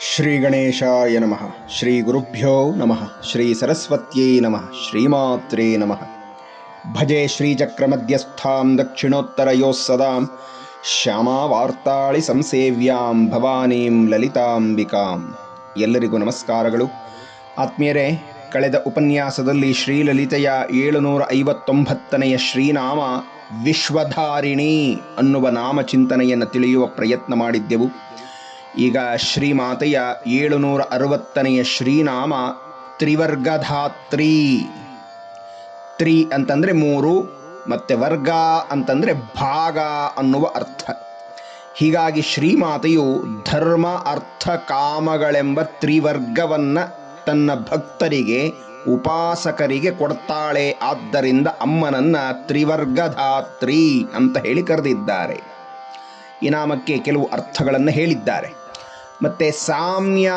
ಶ್ರೀ ಗಣೇಶಾಯ ನಮಃ ಶ್ರೀ ಗುರುಭ್ಯೋ ನಮಃ ಶ್ರೀ ಸರಸ್ವತ್ಯೈ ನಮಃ ಶ್ರೀಮಾತ್ರೇ ನಮಃ ಭಜೆ ಶ್ರೀಚಕ್ರಮಧ್ಯಸ್ಥಾಂ ದಕ್ಷಿಣೋತ್ತರಯೋ ಸದಾಂ ಶ್ಯಾಮಾವಾರ್ತಾಳಿ ಸಂಸೇವ್ಯಾಂ ಭವಾನೀಂ ಲಲಿತಾಂಬಿಕಾಂ ಎಲ್ಲರಿಗೂ ನಮಸ್ಕಾರಗಳು. ಆತ್ಮೀಯರೇ, ಕಳೆದ ಉಪನ್ಯಾಸದಲ್ಲಿ ಶ್ರೀಲಲಿತೆಯ ಏಳುನೂರ ಐವತ್ತೊಂಬತ್ತನೆಯ ಶ್ರೀನಾಮ ವಿಶ್ವಧಾರಿಣಿ ಅನ್ನುವ ನಾಮಚಿಂತನೆಯನ್ನು ತಿಳಿಯುವ ಪ್ರಯತ್ನ ಮಾಡಿದ್ದೆವು. ಈಗ ಶ್ರೀಮಾತೆಯ ಏಳುನೂರ ಅರವತ್ತನೆಯ ಶ್ರೀನಾಮ ತ್ರಿವರ್ಗಧಾತ್ರಿ. ತ್ರಿ ಅಂತಂದರೆ ಮೂರು, ಮತ್ತು ವರ್ಗ ಅಂತಂದರೆ ಭಾಗ ಅನ್ನುವ ಅರ್ಥ. ಹೀಗಾಗಿ ಶ್ರೀಮಾತೆಯು ಧರ್ಮ, ಅರ್ಥ, ಕಾಮಗಳೆಂಬ ತ್ರಿವರ್ಗವನ್ನು ತನ್ನ ಭಕ್ತರಿಗೆ, ಉಪಾಸಕರಿಗೆ ಕೊಡ್ತಾಳೆ. ಆದ್ದರಿಂದ ಅಮ್ಮನನ್ನ ತ್ರಿವರ್ಗಧಾತ್ರಿ ಅಂತ ಹೇಳಿ ಕರೆದಿದ್ದಾರೆ. ಈ ನಾಮಕ್ಕೆ ಕೆಲವು ಅರ್ಥಗಳನ್ನು ಹೇಳಿದ್ದಾರೆ. ಮತ್ತೆ ಸಾಮ್ಯ,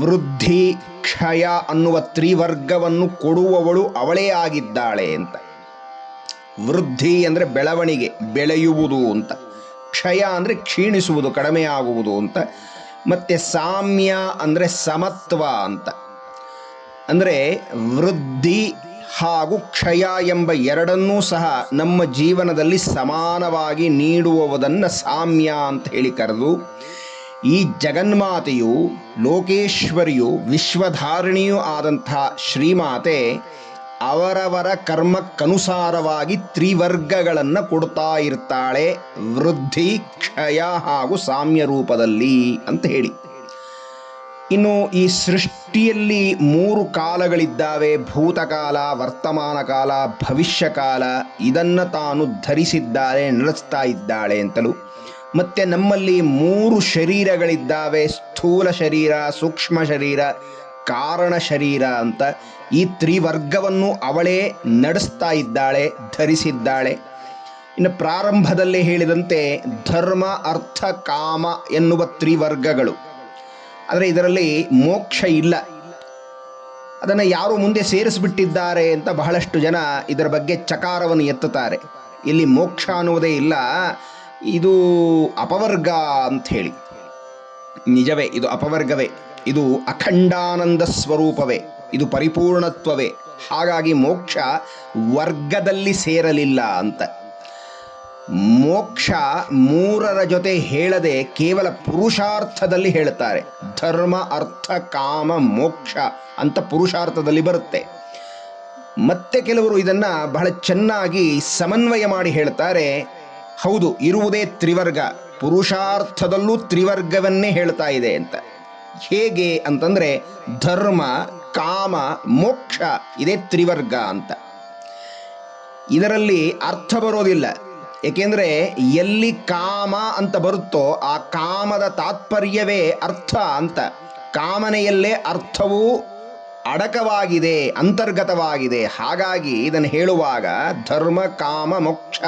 ವೃದ್ಧಿ, ಕ್ಷಯ ಅನ್ನುವ ತ್ರಿವರ್ಗವನ್ನು ಕೊಡುವವಳು ಅವಳೇ ಆಗಿದ್ದಾಳೆ ಅಂತ. ವೃದ್ಧಿ ಅಂದರೆ ಬೆಳವಣಿಗೆ, ಬೆಳೆಯುವುದು ಅಂತ. ಕ್ಷಯ ಅಂದರೆ ಕ್ಷೀಣಿಸುವುದು ಕಡಿಮೆಯಾಗುವುದು ಅಂತ. ಮತ್ತೆ ಸಾಮ್ಯ ಅಂದರೆ ಸಮತ್ವ ಅಂತ. ಅಂದರೆ ವೃದ್ಧಿ ಹಾಗೂ ಕ್ಷಯ ಎಂಬ ಎರಡನ್ನೂ ಸಹ ನಮ್ಮ ಜೀವನದಲ್ಲಿ ಸಮಾನವಾಗಿ ನೀಡುವುದನ್ನು ಸಾಮ್ಯ ಅಂತ ಹೇಳಿ ಕರೆದು ಈ ಜಗನ್ಮಾತೆಯು, ಲೋಕೇಶ್ವರಿಯು, ವಿಶ್ವಧಾರಣಿಯೂ ಆದಂಥ ಶ್ರೀಮಾತೆ ಅವರವರ ಕರ್ಮಕ್ಕನುಸಾರವಾಗಿ ತ್ರಿವರ್ಗಗಳನ್ನು ಕೊಡ್ತಾ ಇರ್ತಾಳೆ, ವೃದ್ಧಿ, ಕ್ಷಯ ಹಾಗೂ ಸಾಮ್ಯ ರೂಪದಲ್ಲಿ ಅಂತ ಹೇಳಿ. ಇನ್ನು ಈ ಸೃಷ್ಟಿಯಲ್ಲಿ ಮೂರು ಕಾಲಗಳಿದ್ದಾವೆ, ಭೂತಕಾಲ, ವರ್ತಮಾನ ಕಾಲ, ಭವಿಷ್ಯ ಕಾಲ, ಇದನ್ನು ತಾನು ಧರಿಸಿದ್ದಾಳೆ, ನಡೆಸ್ತಾ ಇದ್ದಾಳೆ ಅಂತಲೂ. ಮತ್ತೆ ನಮ್ಮಲ್ಲಿ ಮೂರು ಶರೀರಗಳಿದ್ದಾವೆ. ಸ್ಥೂಲ ಶರೀರ, ಸೂಕ್ಷ್ಮ ಶರೀರ, ಕಾರಣ ಶರೀರ ಅಂತ ಈ ತ್ರಿವರ್ಗವನ್ನು ಅವಳೇ ನಡೆಸ್ತಾ ಇದ್ದಾಳೆ, ಧರಿಸಿದ್ದಾಳೆ. ಇನ್ನು ಪ್ರಾರಂಭದಲ್ಲಿ ಹೇಳಿದಂತೆ ಧರ್ಮ, ಅರ್ಥ, ಕಾಮ ಎನ್ನುವ ತ್ರಿವರ್ಗಗಳು. ಆದರೆ ಇದರಲ್ಲಿ ಮೋಕ್ಷ ಇಲ್ಲ. ಅದನ್ನು ಯಾರು ಮುಂದೆ ಸೇರಿಸಿಬಿಟ್ಟಿದ್ದಾರೆ ಅಂತ ಬಹಳಷ್ಟು ಜನ ಇದರ ಬಗ್ಗೆ ಚಕಾರವನ್ನು ಎತ್ತುತ್ತಾರೆ. ಇಲ್ಲಿ ಮೋಕ್ಷ ಅನ್ನುವುದೇ ಇಲ್ಲ. ಇದು ಅಪವರ್ಗ ಅಂತ ಹೇಳಿ. ನಿಜವೇ, ಇದು ಅಪವರ್ಗವೇ. ಇದು ಅಖಂಡಾನಂದ ಸ್ವರೂಪವೇ. ಇದು ಪರಿಪೂರ್ಣತ್ವವೇ. ಹಾಗಾಗಿ ಮೋಕ್ಷ ವರ್ಗದಲ್ಲಿ ಸೇರಲಿಲ್ಲ ಅಂತ. ಮೋಕ್ಷ ಮೂರರ ಜೊತೆ ಹೇಳದೆ ಕೇವಲ ಪುರುಷಾರ್ಥದಲ್ಲಿ ಹೇಳುತ್ತಾರೆ. ಧರ್ಮ, ಅರ್ಥ, ಕಾಮ, ಮೋಕ್ಷ ಅಂತ ಪುರುಷಾರ್ಥದಲ್ಲಿ ಬರುತ್ತೆ. ಮತ್ತೆ ಕೆಲವರು ಇದನ್ನ ಬಹಳ ಚೆನ್ನಾಗಿ ಸಮನ್ವಯ ಮಾಡಿ ಹೇಳ್ತಾರೆ. ಹೌದು, ಇರುವುದೇ ತ್ರಿವರ್ಗ. ಪುರುಷಾರ್ಥದಲ್ಲೂ ತ್ರಿವರ್ಗವನ್ನೇ ಹೇಳ್ತಾ ಇದೆ ಅಂತ. ಹೇಗೆ ಅಂತಂದ್ರೆ, ಧರ್ಮ, ಕಾಮ, ಮೋಕ್ಷ ಇದೇ ತ್ರಿವರ್ಗ ಅಂತ. ಇದರಲ್ಲಿ ಅರ್ಥ ಬರೋದಿಲ್ಲ. ಏಕೆಂದರೆ, ಎಲ್ಲಿ ಕಾಮ ಅಂತ ಬರುತ್ತೋ ಆ ಕಾಮದ ತಾತ್ಪರ್ಯವೇ ಅರ್ಥ ಅಂತ. ಕಾಮನೆಯಲ್ಲೇ ಅರ್ಥವು ಅಡಕವಾಗಿದೆ, ಅಂತರ್ಗತವಾಗಿದೆ. ಹಾಗಾಗಿ ಇದನ್ನು ಹೇಳುವಾಗ ಧರ್ಮ, ಕಾಮ, ಮೋಕ್ಷ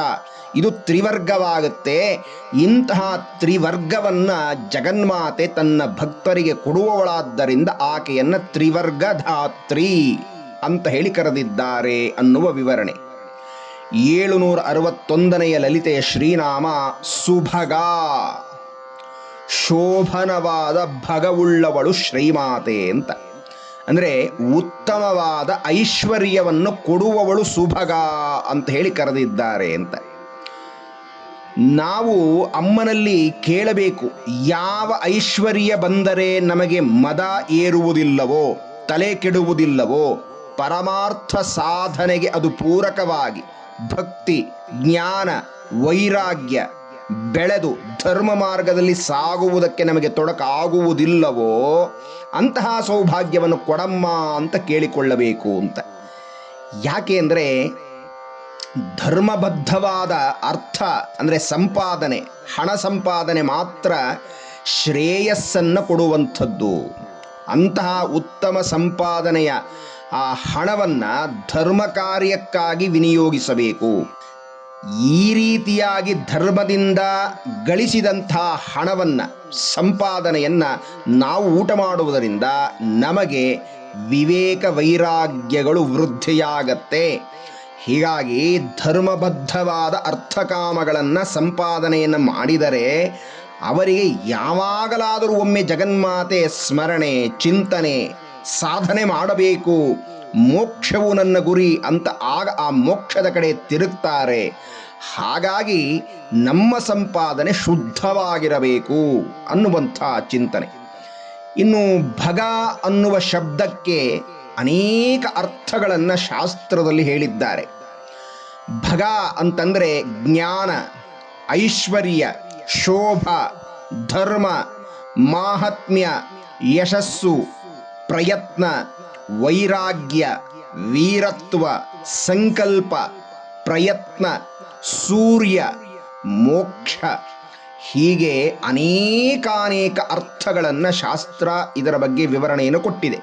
ಇದು ತ್ರಿವರ್ಗವಾಗುತ್ತೆ. ಇಂತಹ ತ್ರಿವರ್ಗವನ್ನ ಜಗನ್ಮಾತೆ ತನ್ನ ಭಕ್ತರಿಗೆ ಕೊಡುವವಳಾದ್ದರಿಂದ ಆಕೆಯನ್ನು ತ್ರಿವರ್ಗಧಾತ್ರಿ ಅಂತ ಹೇಳಿ ಕರೆದಿದ್ದಾರೆ ಅನ್ನುವ ವಿವರಣೆ. ಏಳುನೂರ ಅರವತ್ತೊಂದನೆಯ ಲಲಿತೆಯ ಶ್ರೀನಾಮ ಸುಭಗ. ಶೋಭನವಾದ ಭಗವುಳ್ಳವಳು ಶ್ರೀಮಾತೆ ಅಂತ. ಅಂದರೆ ಉತ್ತಮವಾದ ಐಶ್ವರ್ಯವನ್ನು ಕೊಡುವವಳು ಸುಭಗ ಅಂತ ಹೇಳಿ ಕರೆದಿದ್ದಾರೆ ಅಂತ. ನಾವು ಅಮ್ಮನಲ್ಲಿ ಕೇಳಬೇಕು, ಯಾವ ಐಶ್ವರ್ಯ ಬಂದರೆ ನಮಗೆ ಮದ ಏರುವುದಿಲ್ಲವೋ, ತಲೆ ಕೆಡುವುದಿಲ್ಲವೋ, ಪರಮಾರ್ಥ ಸಾಧನೆಗೆ ಅದು ಪೂರಕವಾಗಿ ಭಕ್ತಿ, ಜ್ಞಾನ, ವೈರಾಗ್ಯ ಬೆಳೆದು ಧರ್ಮ ಮಾರ್ಗದಲ್ಲಿ ಸಾಗುವುದಕ್ಕೆ ನಮಗೆ ತೊಡಕಾಗುವುದಿಲ್ಲವೋ, ಅಂತಹ ಸೌಭಾಗ್ಯವನ್ನು ಕೊಡಮ್ಮ ಅಂತ ಕೇಳಿಕೊಳ್ಳಬೇಕು ಅಂತ. ಯಾಕೆ ಅಂದರೆ, ಧರ್ಮಬದ್ಧವಾದ ಅರ್ಥ ಅಂದರೆ ಸಂಪಾದನೆ, ಹಣ ಸಂಪಾದನೆ ಮಾತ್ರ ಶ್ರೇಯಸ್ಸನ್ನು ಕೊಡುವಂಥದ್ದು. ಅಂತಹ ಉತ್ತಮ ಸಂಪಾದನೆಯ ಆ ಹಣವನ್ನು ಧರ್ಮ ಕಾರ್ಯಕ್ಕಾಗಿ ವಿನಿಯೋಗಿಸಬೇಕು. ಈ ರೀತಿಯಾಗಿ ಧರ್ಮದಿಂದ ಗಳಿಸಿದಂಥ ಹಣವನ್ನು, ಸಂಪಾದನೆಯನ್ನು ನಾವು ಊಟ ಮಾಡುವುದರಿಂದ ನಮಗೆ ವಿವೇಕ ವೈರಾಗ್ಯಗಳು ವೃದ್ಧಿಯಾಗತ್ತೆ. ಹೀಗಾಗಿ ಧರ್ಮಬದ್ಧವಾದ ಅರ್ಥಕಾಮಗಳನ್ನು ಸಂಪಾದನೆಯನ್ನು ಮಾಡಿದರೆ ಅವರಿಗೆ ಯಾವಾಗಲಾದರೂ ಒಮ್ಮೆ ಜಗನ್ಮಾತೆ ಸ್ಮರಣೆ, ಚಿಂತನೆ, ಸಾಧನೆ ಮಾಡಬೇಕು. ಮೋಕ್ಷವು ನನ್ನ ಗುರಿ ಅಂತ ಆಗ ಆ ಮೋಕ್ಷದ ಕಡೆ ತಿರುಗ್ತಾರೆ. ಹಾಗಾಗಿ ನಮ್ಮ ಸಂಪಾದನೆ ಶುದ್ಧವಾಗಿರಬೇಕು ಅನ್ನುವಂಥ ಚಿಂತನೆ. ಇನ್ನು ಭಗ ಅನ್ನುವ ಶಬ್ದಕ್ಕೆ ಅನೇಕ ಅರ್ಥಗಳನ್ನು ಶಾಸ್ತ್ರದಲ್ಲಿ ಹೇಳಿದ್ದಾರೆ. ಭಗ ಅಂತಂದರೆ ಜ್ಞಾನ, ಐಶ್ವರ್ಯ, ಶೋಭ, ಧರ್ಮ, ಮಾಹಾತ್ಮ್ಯ, ಯಶಸ್ಸು, ಪ್ರಯತ್ನ ವೈರಾಗ್ಯ, ವೀರತ್ವ, ಸಂಕಲ್ಪ, ಪ್ರಯತ್ನ, ಸೂರ್ಯ, ಮೋಕ್ಷ ಹೀಗೆ ಅನೇಕಾನೇಕ ಅರ್ಥಗಳನ್ನು ಶಾಸ್ತ್ರ ಇದರ ಬಗ್ಗೆ ವಿವರಣೆಯನ್ನು ಕೊಟ್ಟಿದೆ.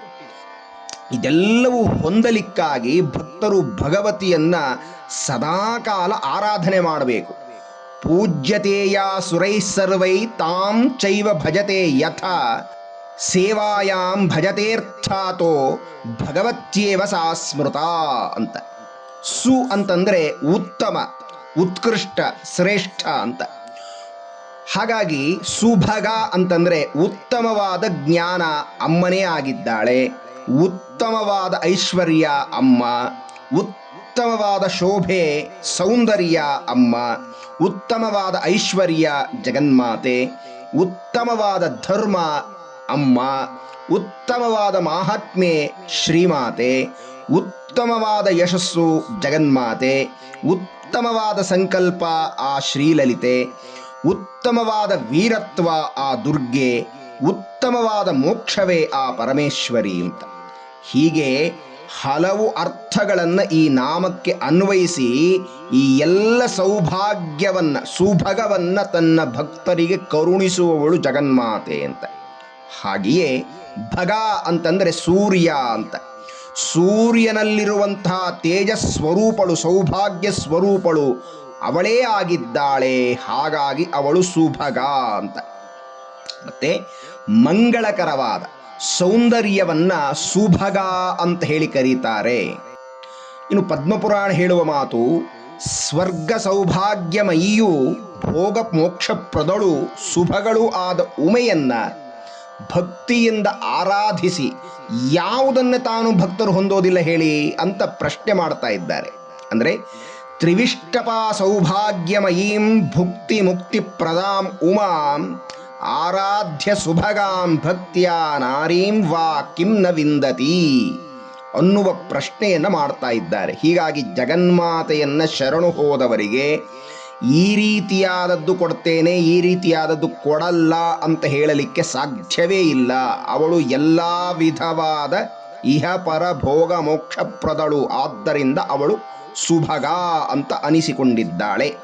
ಇದೆಲ್ಲವೂ ಹೊಂದಲಿಕ್ಕಾಗಿ ಭಕ್ತರು ಭಗವತಿಯನ್ನ ಸದಾಕಾಲ ಆರಾಧನೆ ಮಾಡಬೇಕು. ಪೂಜ್ಯತೆಯ ಸುರೈ ಸರ್ವೈ ತಾಂ ಚೈವ ಭಜತೆ ಯಥ ಸೇವಾಯಾಂ ಭಜತೇರ್ಥಾತೋ ಭಗವತ್ಯೇವ ಸಾ ಸ್ಮೃತ ಅಂತ. ಸು ಅಂತಂದ್ರೆ ಉತ್ತಮ, ಉತ್ಕೃಷ್ಟ, ಶ್ರೇಷ್ಠ ಅಂತ. ಹಾಗಾಗಿ ಸುಭಗ ಅಂತಂದ್ರೆ ಉತ್ತಮವಾದ ಜ್ಞಾನ ಅಮ್ಮನೇ ಆಗಿದ್ದಾಳೆ, ಉತ್ತಮವಾದ ಐಶ್ವರ್ಯ ಅಮ್ಮ, ಉತ್ತಮವಾದ ಶೋಭೆ ಸೌಂದರ್ಯ ಅಮ್ಮ, ಉತ್ತಮವಾದ ಐಶ್ವರ್ಯ ಜಗನ್ಮಾತೆ, ಉತ್ತಮವಾದ ಧರ್ಮ ಅಮ್ಮ, ಉತ್ತಮವಾದ ಮಾಹಾತ್ಮೆ ಶ್ರೀಮಾತೆ, ಉತ್ತಮವಾದ ಯಶಸ್ಸು ಜಗನ್ಮಾತೆ, ಉತ್ತಮವಾದ ಸಂಕಲ್ಪ ಆ ಶ್ರೀಲಲಿತೆ, ಉತ್ತಮವಾದ ವೀರತ್ವ ಆ ದುರ್ಗೆ, ಉತ್ತಮವಾದ ಮೋಕ್ಷವೇ ಆ ಪರಮೇಶ್ವರಿ ಅಂತ. ಹೀಗೆ ಹಲವು ಅರ್ಥಗಳನ್ನು ಈ ನಾಮಕ್ಕೆ ಅನ್ವಯಿಸಿ ಈ ಎಲ್ಲ ಸೌಭಾಗ್ಯವನ್ನ, ಸುಭಗವನ್ನು ತನ್ನ ಭಕ್ತರಿಗೆ ಕರುಣಿಸುವವಳು ಜಗನ್ಮಾತೆ ಅಂತ. ಹಾಗೆಯೇ ಭಗ ಅಂತಂದರೆ ಸೂರ್ಯ ಅಂತ. ಸೂರ್ಯನಲ್ಲಿರುವಂತಹ ತೇಜಸ್ವರೂಪಳು, ಸೌಭಾಗ್ಯ ಸ್ವರೂಪಳು ಅವಳೇ ಆಗಿದ್ದಾಳೆ, ಹಾಗಾಗಿ ಅವಳು ಸುಭಗ ಅಂತ. ಮತ್ತೆ ಮಂಗಳಕರವಾದ ಸೌಂದರ್ಯವನ್ನ ಸುಭಗ ಅಂತ ಹೇಳಿ ಕರೀತಾರೆ. ಇನ್ನು ಪದ್ಮಪುರಾಣ ಹೇಳುವ ಮಾತು, ಸ್ವರ್ಗ ಸೌಭಾಗ್ಯಮಯಿಯು ಭೋಗ ಮೋಕ್ಷಪ್ರದಳು ಸುಭಗಳು ಆದ ಉಮೆಯನ್ನ ಭಕ್ತಿಯಿಂದ ಆರಾಧಿಸಿ ಯಾವುದನ್ನು ತಾನು ಭಕ್ತರು ಹೊಂದೋದಿಲ್ಲ ಹೇಳಿ ಅಂತ ಪ್ರಶ್ನೆ ಮಾಡ್ತಾ ಇದ್ದಾರೆ. ಅಂದರೆ ತ್ರಿವಿಷ್ಟಪ ಸೌಭಾಗ್ಯಮಯೀಂ ಭುಕ್ತಿ ಮುಕ್ತಿ ಪ್ರದಾಂ ಉಮಾಂ ಆರಾಧ್ಯ ಸುಭಗಾಂ ಭಕ್ತಿಯ ನಾರೀಂ ವಾ ಕಿಂನ ವಿಂದತಿ ಅನ್ನುವ ಪ್ರಶ್ನೆಯನ್ನು ಮಾಡ್ತಾ ಇದ್ದಾರೆ. ಹೀಗಾಗಿ ಜಗನ್ಮಾತೆಯನ್ನು ಶರಣು ಹೋದವರಿಗೆ ಈ ರೀತಿಯಾದದ್ದು ಕೊಡ್ತೇನೆ, ಈ ರೀತಿಯಾದದ್ದು ಕೊಡಲ್ಲ ಅಂತ ಹೇಳಲಿಕ್ಕೆ ಸಾಧ್ಯವೇ ಇಲ್ಲ. ಅವಳು ಎಲ್ಲ ವಿಧವಾದ ಇಹ, ಪರ, ಭೋಗ ಮೋಕ್ಷಪ್ರದಳು ಆದ್ದರಿಂದ ಅವಳು ಸುಭಗ ಅಂತ ಅನಿಸಿಕೊಂಡಿದ್ದಾಳೆ.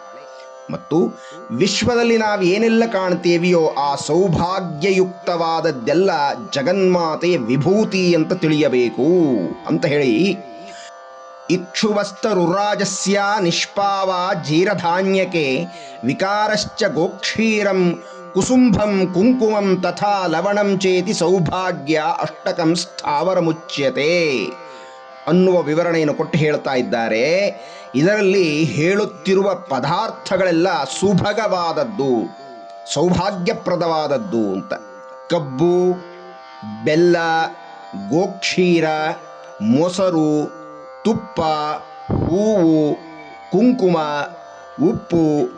ಮತ್ತು ವಿಶ್ವದಲ್ಲಿ ನಾವು ಏನೆಲ್ಲ ಕಾಣ್ತೇವೆಯೋ ಆ ಸೌಭಾಗ್ಯಯುಕ್ತವಾದದ್ದೆಲ್ಲ ಜಗನ್ಮಾತೆಯ ವಿಭೂತಿ ಅಂತ ತಿಳಿಯಬೇಕು ಅಂತ ಹೇಳಿ ಇಕ್ಷುವಸ್ತರುರಾಜಸ್ಯ ನಿಷ್ಪಾವ ಜೀರಧಾನ್ಯಕೆ, ವಿಕಾರಶ್ಚ ಗೋಕ್ಷೀರಂ ಕುಸುಂಭಂ ಕುಂಕುಮಂ ತಥಾ ಲವಣಂ ಚೇತಿ ಸೌಭಾಗ್ಯ ಅಷ್ಟಕಂ ಸ್ಥಾವರಮುಚ್ಯತೆ ಅನ್ನುವ ವಿವರಣೆಯನ್ನು ಕೊಟ್ಟು ಹೇಳ್ತಾ ಇದ್ದಾರೆ. ಇದರಲ್ಲಿ ಹೇಳುತ್ತಿರುವ ಪದಾರ್ಥಗಳೆಲ್ಲ ಸುಭಗವಾದದ್ದು, ಸೌಭಾಗ್ಯಪ್ರದವಾದದ್ದು ಅಂತ. ಕಬ್ಬು, ಬೆಲ್ಲ, ಗೋಕ್ಷೀರ, ಮೊಸರು ತುಪ್ಪ, ಹೂವು, ಕುಂಕುಮ, ಉಪ್ಪು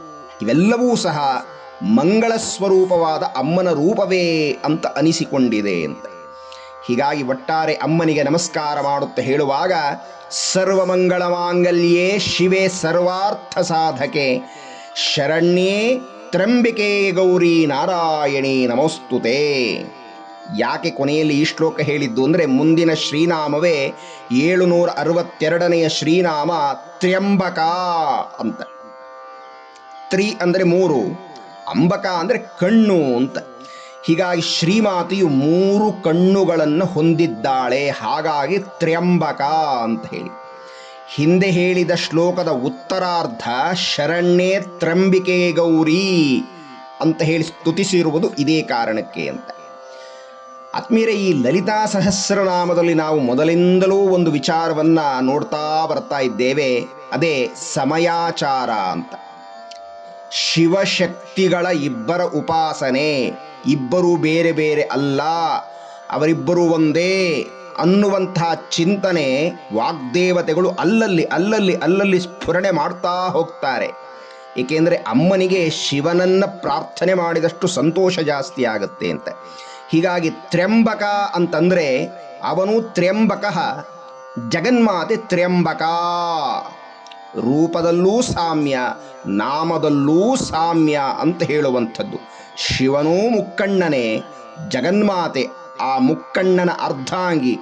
ಇವೆಲ್ಲವೂ ಸಹ ಮಂಗಳ ಸ್ವರೂಪವಾದ ಅಮ್ಮನ ರೂಪವೇ ಅಂತ ಅನಿಸಿಕೊಂಡಿದೆ ಅಂತ. ಹೀಗಾಗಿ ಒಟ್ಟಾರೆ ಅಮ್ಮನಿಗೆ ನಮಸ್ಕಾರ ಮಾಡುತ್ತಾ ಹೇಳುವಾಗ, ಸರ್ವಮಂಗಳ ಮಾಂಗಲ್ಯೇ ಶಿವೆ ಸರ್ವಾರ್ಥ ಸಾಧಕೆ, ಶರಣ್ಯೇ ತ್ರಂಬಿಕೆ ಗೌರಿ ನಾರಾಯಣಿ ನಮೋಸ್ತುತೆ. ಯಾಕೆ ಕೊನೆಯಲ್ಲಿ ಈ ಶ್ಲೋಕ ಹೇಳಿದ್ದು ಅಂದರೆ ಮುಂದಿನ ಶ್ರೀನಾಮವೇ ಏಳುನೂರ ಅರವತ್ತೆರಡನೆಯ ಶ್ರೀನಾಮ ತ್ರ್ಯಂಬಕ ಅಂತ. ತ್ರಿ ಅಂದರೆ ಮೂರು, ಅಂಬಕ ಅಂದರೆ ಕಣ್ಣು ಅಂತ. ಹೀಗಾಗಿ ಶ್ರೀಮಾತೆಯು ಮೂರು ಕಣ್ಣುಗಳನ್ನು ಹೊಂದಿದ್ದಾಳೆ, ಹಾಗಾಗಿ ತ್ರ್ಯಂಬಕ ಅಂತ ಹೇಳಿ. ಹಿಂದೆ ಹೇಳಿದ ಶ್ಲೋಕದ ಉತ್ತರಾರ್ಧ, ಶರಣ್ಯೇ ತ್ರಂಬಿಕೆ ಗೌರಿ ಅಂತ ಹೇಳಿ ಸ್ತುತಿಸಿರುವುದು ಇದೇ ಕಾರಣಕ್ಕೆ ಅಂತ. ಆತ್ಮೀಯರೇ ಈ ಲಲಿತಾ ಸಹಸ್ರನಾಮದಲ್ಲಿ ನಾವು ಮೊದಲಿಂದಲೂ ಒಂದು ವಿಚಾರವನ್ನ ನೋಡ್ತಾ ಬರ್ತಾ ಇದ್ದೇವೆ. ಅದೇ ಸಮಯಾಚಾರ ಅಂತ. ಶಿವಶಕ್ತಿಗಳ ಇಬ್ಬರ ಉಪಾಸನೆ. ಇಬ್ಬರು ಬೇರೆ ಬೇರೆ ಅಲ್ಲ. ಅವರಿಬ್ಬರು ಒಂದೇ ಅನ್ನುವಂತಹ ಚಿಂತನೆ ವಾಗ್ದೇವತೆಗಳು ಅಲ್ಲಲ್ಲಿ ಅಲ್ಲಲ್ಲಿ ಅಲ್ಲಲ್ಲಿ ಸ್ಫುರಣೆ ಮಾಡ್ತಾ ಹೋಗ್ತಾರೆ. ಏಕೆಂದರೆ ಅಮ್ಮನಿಗೆ ಶಿವನನ್ನ ಪ್ರಾರ್ಥನೆ ಮಾಡಿದಷ್ಟು ಸಂತೋಷ ಜಾಸ್ತಿ ಆಗುತ್ತೆ ಅಂತ. ಹೀಗಾಗಿ ತ್ರ್ಯಂಬಕ ಅಂತಂದ್ರೆ ಅವನು ತ್ರ್ಯಂಬಕ, ಜಗನ್ಮಾತೆ ತ್ರ್ಯಂಬಕ. ರೂಪದಲ್ಲೂ ಸಾಮ್ಯ, ನಾಮದಲ್ಲೂ ಸಾಮ್ಯ ಅಂತ ಹೇಳುವಂಥದ್ದು. ಶಿವನೂ ಮುಕ್ಕಣ್ಣನೇ, ಜಗನ್ಮಾತೆ ಆ ಮುಕ್ಕಣ್ಣನ ಅರ್ಧಾಂಗಿ,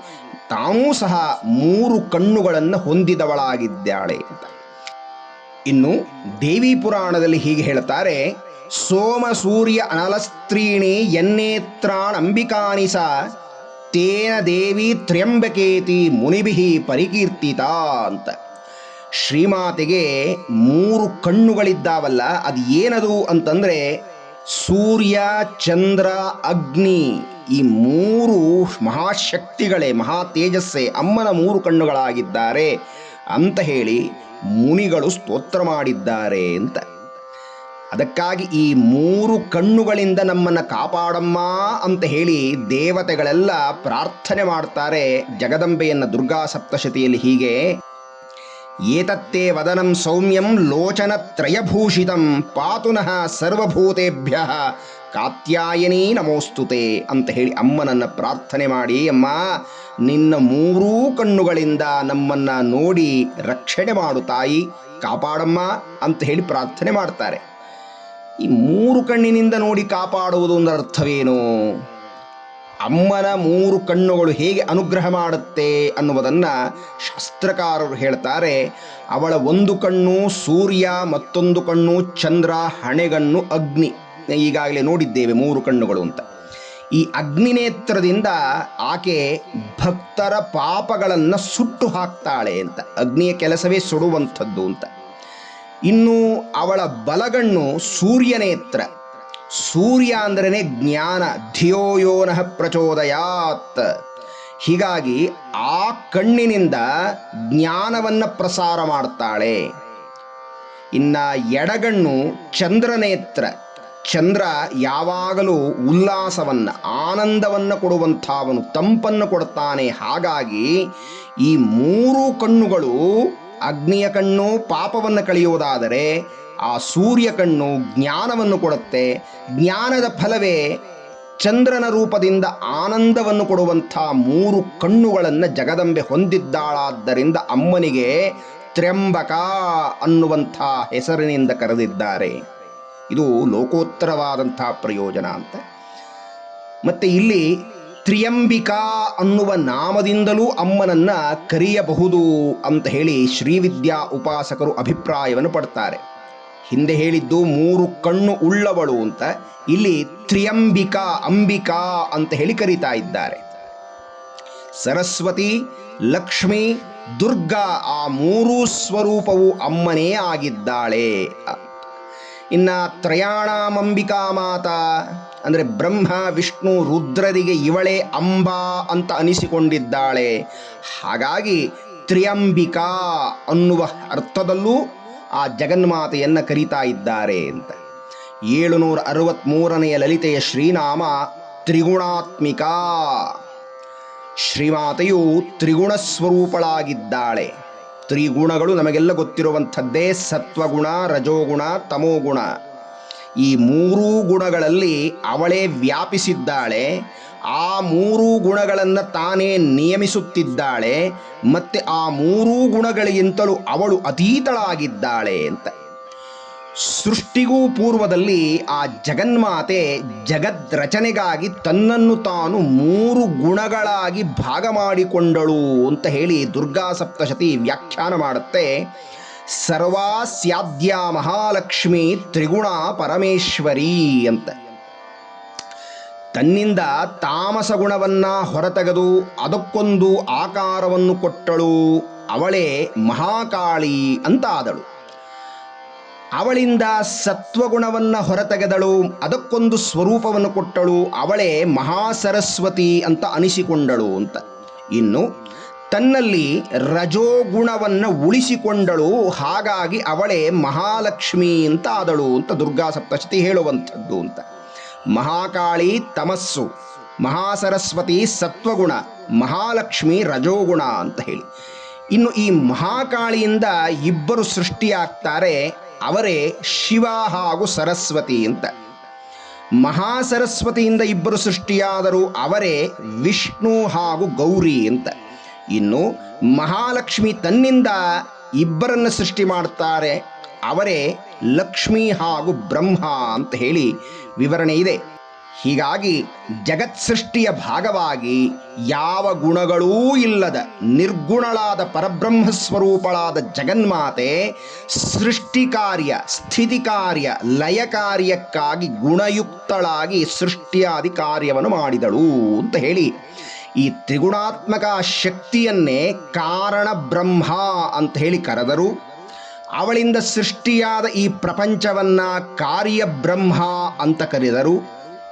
ತಾನೂ ಸಹ ಮೂರು ಕಣ್ಣುಗಳನ್ನು ಹೊಂದಿದವಳಾಗಿದ್ದಾಳೆ ಅಂತ. ಇನ್ನು ದೇವಿ ಪುರಾಣದಲ್ಲಿ ಹೀಗೆ ಹೇಳ್ತಾರೆ ಸೋಮ ಸೂರ್ಯ ಅನಲಸ್ತ್ರೀಣಿ ಎನ್ನೇತ್ರಾಣ ಅಂಬಿಕಾನಿ ಸ ತೇನ ದೇವಿ ತ್ರ್ಯಂಬಕೇತಿ ಮುನಿಭಿಹಿ ಪರಿಕೀರ್ತಿತ ಅಂತ. ಶ್ರೀಮಾತೆಗೆ ಮೂರು ಕಣ್ಣುಗಳಿದ್ದಾವಲ್ಲ, ಅದು ಏನದು ಅಂತಂದ್ರೆ ಸೂರ್ಯ, ಚಂದ್ರ, ಅಗ್ನಿ ಈ ಮೂರು ಮಹಾಶಕ್ತಿಗಳೇ, ಮಹಾ ತೇಜಸ್ಸೇ ಅಮ್ಮನ ಮೂರು ಕಣ್ಣುಗಳಾಗಿದ್ದಾರೆ ಅಂತ ಹೇಳಿ ಮುನಿಗಳು ಸ್ತೋತ್ರ ಮಾಡಿದ್ದಾರೆ ಅಂತ. ಅದಕ್ಕಾಗಿ ಈ ಮೂರು ಕಣ್ಣುಗಳಿಂದ ನಮ್ಮನ್ನು ಕಾಪಾಡಮ್ಮ ಅಂತ ಹೇಳಿ ದೇವತೆಗಳೆಲ್ಲ ಪ್ರಾರ್ಥನೆ ಮಾಡ್ತಾರೆ ಜಗದಂಬೆಯನ್ನು ದುರ್ಗಾ ಸಪ್ತಶತಿಯಲ್ಲಿ ಹೀಗೆ. ಏತತ್ತೇ ವದನಂ ಸೌಮ್ಯಂ ಲೋಚನ ತ್ರಯಭೂಷಿತಂ ಪಾತುನಃ ಸರ್ವಭೂತೇಭ್ಯ ಕಾತ್ಯಾಯನೀ ನಮೋಸ್ತುತೆ ಅಂತ ಹೇಳಿ ಅಮ್ಮನನ್ನು ಪ್ರಾರ್ಥನೆ ಮಾಡಿ, ಅಮ್ಮ, ನಿನ್ನ ಮೂರೂ ಕಣ್ಣುಗಳಿಂದ ನಮ್ಮನ್ನು ನೋಡಿ ರಕ್ಷಣೆ ಮಾಡು ತಾಯಿ, ಕಾಪಾಡಮ್ಮ ಅಂತ ಹೇಳಿ ಪ್ರಾರ್ಥನೆ ಮಾಡ್ತಾರೆ. ಈ ಮೂರು ಕಣ್ಣಿನಿಂದ ನೋಡಿ ಕಾಪಾಡುವುದು ಒಂದು ಅರ್ಥವೇನು? ಅಮ್ಮನ ಮೂರು ಕಣ್ಣುಗಳು ಹೇಗೆ ಅನುಗ್ರಹ ಮಾಡುತ್ತೆ ಅನ್ನುವುದನ್ನ ಶಾಸ್ತ್ರಕಾರರು ಹೇಳ್ತಾರೆ. ಅವಳ ಒಂದು ಕಣ್ಣು ಸೂರ್ಯ, ಮತ್ತೊಂದು ಕಣ್ಣು ಚಂದ್ರ, ಹಣೆಗಣ್ಣು ಅಗ್ನಿ. ಈಗಾಗಲೇ ನೋಡಿದ್ದೇವೆ ಮೂರು ಕಣ್ಣುಗಳು ಅಂತ. ಈ ಅಗ್ನಿನೇತ್ರದಿಂದ ಆಕೆ ಭಕ್ತರ ಪಾಪಗಳನ್ನು ಸುಟ್ಟು ಹಾಕ್ತಾಳೆ ಅಂತ. ಅಗ್ನಿಯ ಕೆಲಸವೇ ಸುಡುವಂಥದ್ದು ಅಂತ. ಇನ್ನು ಅವಳ ಬಲಗಣ್ಣು ಸೂರ್ಯನೇತ್ರ. ಸೂರ್ಯ ಅಂದ್ರೇ ಜ್ಞಾನ ಧಿಯೋಯೋನಃ ಪ್ರಚೋದಯಾತ್. ಹೀಗಾಗಿ ಆ ಕಣ್ಣಿನಿಂದ ಜ್ಞಾನವನ್ನು ಪ್ರಸಾರ ಮಾಡ್ತಾಳೆ. ಇನ್ನ ಎಡಗಣ್ಣು ಚಂದ್ರನೇತ್ರ. ಚಂದ್ರ ಯಾವಾಗಲೂ ಉಲ್ಲಾಸವನ್ನ, ಆನಂದವನ್ನು ಕೊಡುವಂಥವನು, ತಂಪನ್ನು ಕೊಡ್ತಾನೆ. ಹಾಗಾಗಿ ಈ ಮೂರು ಕಣ್ಣುಗಳು ಅಗ್ನಿಯ ಕಣ್ಣು ಪಾಪವನ್ನು ಕಳೆಯುವುದಾದರೆ ಆ ಸೂರ್ಯ ಕಣ್ಣು ಜ್ಞಾನವನ್ನು ಕೊಡುತ್ತೆ. ಜ್ಞಾನದ ಫಲವೇ ಚಂದ್ರನ ರೂಪದಿಂದ ಆನಂದವನ್ನು ಕೊಡುವಂಥ ಮೂರು ಕಣ್ಣುಗಳನ್ನು ಜಗದಂಬೆ ಹೊಂದಿದ್ದಾಳಾದ್ದರಿಂದ ಅಮ್ಮನಿಗೆ ತ್ರ್ಯಂಬಕ ಅನ್ನುವಂಥ ಹೆಸರಿನಿಂದ ಕರೆದಿದ್ದಾರೆ. ಇದು ಲೋಕೋತ್ತರವಾದಂಥ ಪ್ರಯೋಜನ ಅಂತ. ಮತ್ತೆ ಇಲ್ಲಿ ತ್ರಿಯಂಬಿಕಾ ಅನ್ನುವ ನಾಮದಿಂದಲೂ ಅಮ್ಮನನ್ನ ಕರೆಯಬಹುದು ಅಂತ ಹೇಳಿ ಶ್ರೀವಿದ್ಯಾ ಉಪಾಸಕರು ಅಭಿಪ್ರಾಯವನ್ನು ಪಡ್ತಾರೆ. ಹಿಂದೆ ಹೇಳಿದ್ದು ಮೂರು ಕಣ್ಣು ಉಳ್ಳವಳು ಅಂತ ಇಲ್ಲಿ ತ್ರಿಯಂಬಿಕಾ, ಅಂಬಿಕಾ ಅಂತ ಹೇಳಿ ಕರೀತಾ ಇದ್ದಾರೆ. ಸರಸ್ವತಿ, ಲಕ್ಷ್ಮಿ, ದುರ್ಗಾ ಆ ಮೂರೂ ಸ್ವರೂಪವು ಅಮ್ಮನೇ ಆಗಿದ್ದಾಳೆ. ಇನ್ನ ತ್ರಯಾಣಾಮಂಬಿಕಾ ಮಾತಾ ಅಂದರೆ ಬ್ರಹ್ಮ, ವಿಷ್ಣು, ರುದ್ರರಿಗೆ ಇವಳೇ ಅಂಬಾ ಅಂತ ಅನಿಸಿಕೊಂಡಿದ್ದಾಳೆ. ಹಾಗಾಗಿ ತ್ರಿಯಂಬಿಕಾ ಅನ್ನುವ ಅರ್ಥದಲ್ಲೂ ಆ ಜಗನ್ಮಾತೆಯನ್ನು ಕರೀತಾ ಇದ್ದಾರೆ ಅಂತ. ಏಳುನೂರ ಅರವತ್ತ್ಮೂರನೆಯ ಲಲಿತೆಯ ಶ್ರೀನಾಮ ತ್ರಿಗುಣಾತ್ಮಿಕಾ. ಶ್ರೀಮಾತೆಯು ತ್ರಿಗುಣ ಸ್ವರೂಪಳಾಗಿದ್ದಾಳೆ. ತ್ರಿಗುಣಗಳು ನಮಗೆಲ್ಲ ಗೊತ್ತಿರುವಂಥದ್ದೇ ಸತ್ವಗುಣ, ರಜೋಗುಣ, ತಮೋಗುಣ. ಈ ಮೂರೂ ಗುಣಗಳಲ್ಲಿ ಅವಳೇ ವ್ಯಾಪಿಸಿದ್ದಾಳೆ, ಆ ಮೂರೂ ಗುಣಗಳನ್ನು ತಾನೇ ನಿಯಮಿಸುತ್ತಿದ್ದಾಳೆ, ಮತ್ತೆ ಆ ಮೂರೂ ಗುಣಗಳಿಗಿಂತಲೂ ಅವಳು ಅತೀತಳಾಗಿದ್ದಾಳೆ ಅಂತ. ಸೃಷ್ಟಿಗೂ ಪೂರ್ವದಲ್ಲಿ ಆ ಜಗನ್ಮಾತೆ ಜಗದ್ರಚನೆಗಾಗಿ ತನ್ನನ್ನು ತಾನು ಮೂರು ಗುಣಗಳಾಗಿ ಭಾಗ ಮಾಡಿಕೊಂಡಳು ಅಂತ ಹೇಳಿ ದುರ್ಗಾ ಸಪ್ತಶತಿ ವ್ಯಾಖ್ಯಾನ ಮಾಡುತ್ತೆ. ಸರ್ವಾಸ್ಯಾದ್ಯ ಮಹಾಲಕ್ಷ್ಮಿ ತ್ರಿಗುಣ ಪರಮೇಶ್ವರಿ ಅಂತ. ತನ್ನಿಂದ ತಾಮಸ ಗುಣವನ್ನ ಹೊರತೆಗೆದು ಅದಕ್ಕೊಂದು ಆಕಾರವನ್ನು ಕೊಟ್ಟಳು ಅವಳೇ ಮಹಾಕಾಳಿ ಅಂತ ಆದಳು ಅವಳಿಂದ ಸತ್ವಗುಣವನ್ನ ಹೊರತೆಗೆದಳು ಅದಕ್ಕೊಂದು ಸ್ವರೂಪವನ್ನು ಕೊಟ್ಟಳು ಅವಳೇ ಮಹಾಸರಸ್ವತಿ ಅಂತ ಅನಿಸಿಕೊಂಡಳು ಅಂತ. ಇನ್ನು ತನ್ನಲ್ಲಿ ರಜೋಗುಣವನ್ನು ಉಳಿಸಿಕೊಂಡಳು, ಹಾಗಾಗಿ ಅವಳೇ ಮಹಾಲಕ್ಷ್ಮಿ ಅಂತ ಆದಳು ಅಂತ ದುರ್ಗಾ ಸಪ್ತಶತಿ ಹೇಳುವಂಥದ್ದು ಅಂತ. ಮಹಾಕಾಳಿ ತಮಸ್ಸು, ಮಹಾಸರಸ್ವತಿ ಸತ್ವಗುಣ, ಮಹಾಲಕ್ಷ್ಮಿ ರಜೋಗುಣ ಅಂತ ಹೇಳಿ. ಇನ್ನು ಈ ಮಹಾಕಾಳಿಯಿಂದ ಇಬ್ಬರು ಸೃಷ್ಟಿಯಾಗ್ತಾರೆ, ಅವರೇ ಶಿವ ಹಾಗೂ ಸರಸ್ವತಿ ಅಂತ. ಮಹಾಸರಸ್ವತಿಯಿಂದ ಇಬ್ಬರು ಸೃಷ್ಟಿಯಾದರೂ ಅವರೇ ವಿಷ್ಣು ಹಾಗೂ ಗೌರಿ ಅಂತ. ಇನ್ನು ಮಹಾಲಕ್ಷ್ಮಿ ತನ್ನಿಂದ ಇಬ್ಬರನ್ನು ಸೃಷ್ಟಿ ಮಾಡ್ತಾರೆ ಅವರೇ ಲಕ್ಷ್ಮಿ ಹಾಗೂ ಬ್ರಹ್ಮ ಅಂತ ಹೇಳಿ ವಿವರಣೆ ಇದೆ. ಹೀಗಾಗಿ ಜಗತ್ ಸೃಷ್ಟಿಯ ಭಾಗವಾಗಿ ಯಾವ ಗುಣಗಳೂ ಇಲ್ಲದ ನಿರ್ಗುಣಳಾದ ಪರಬ್ರಹ್ಮ ಸ್ವರೂಪಳಾದ ಜಗನ್ಮಾತೆ ಸೃಷ್ಟಿ ಕಾರ್ಯ, ಸ್ಥಿತಿ ಕಾರ್ಯ, ಲಯ ಕಾರ್ಯಕ್ಕಾಗಿ ಗುಣಯುಕ್ತಳಾಗಿ ಸೃಷ್ಟಿಯಾದಿ ಕಾರ್ಯವನ್ನು ಮಾಡಿದಳು ಅಂತ ಹೇಳಿ. ಈ ತ್ರಿಗುಣಾತ್ಮಕ ಶಕ್ತಿಯನ್ನೇ ಕಾರಣ ಬ್ರಹ್ಮ ಅಂತ ಹೇಳಿ ಕರೆದರು. ಅವಳಿಂದ ಸೃಷ್ಟಿಯಾದ ಈ ಪ್ರಪಂಚವನ್ನ ಕಾರ್ಯ ಬ್ರಹ್ಮ ಅಂತ ಕರೆದರು.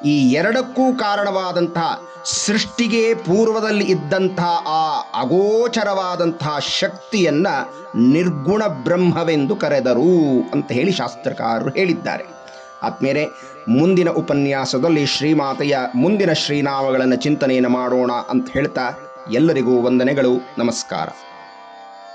ಈ ಎರಡಕ್ಕೂ ಕಾರಣವಾದಂತಹ ಸೃಷ್ಟಿಗೆ ಪೂರ್ವದಲ್ಲಿ ಇದ್ದಂತಹ ಆ ಅಗೋಚರವಾದಂತಹ ಶಕ್ತಿಯನ್ನ ನಿರ್ಗುಣ ಬ್ರಹ್ಮವೆಂದು ಕರೆದರು ಅಂತ ಹೇಳಿ ಶಾಸ್ತ್ರಕಾರರು ಹೇಳಿದ್ದಾರೆ. ಆದ್ಮೇಲೆ ಮುಂದಿನ ಉಪನ್ಯಾಸದಲ್ಲಿ ಶ್ರೀಮಾತೆಯ ಮುಂದಿನ ಶ್ರೀನಾಮಗಳನ್ನು ಚಿಂತನೆಯನ್ನು ಮಾಡೋಣ ಅಂತ ಹೇಳ್ತಾ ಎಲ್ಲರಿಗೂ ವಂದನೆಗಳು ನಮಸ್ಕಾರ.